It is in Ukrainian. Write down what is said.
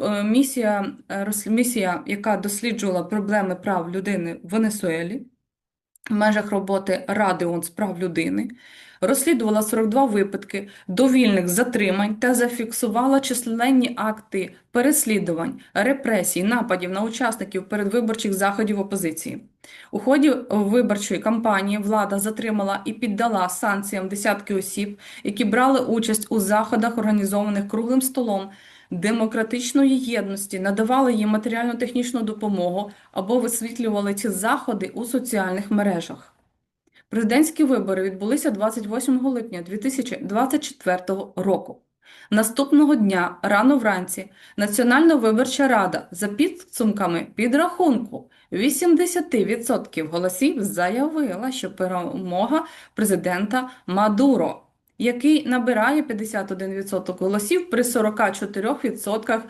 Е, Місія, е, місія, яка досліджувала проблеми прав людини в Венесуелі в межах роботи Ради ООН з прав людини, розслідувала 42 випадки довільних затримань та зафіксувала численні акти переслідувань, репресій, нападів на учасників передвиборчих заходів опозиції. У ході виборчої кампанії влада затримала і піддала санкціям десятки осіб, які брали участь у заходах, організованих круглим столом демократичної єдності, надавали їм матеріально-технічну допомогу або висвітлювали ці заходи у соціальних мережах. Президентські вибори відбулися 28 липня 2024 року. Наступного дня, рано вранці, Національна виборча рада за підсумками підрахунку 80% голосів заявила, що перемога президента Мадуро, який набирає 51% голосів при 44%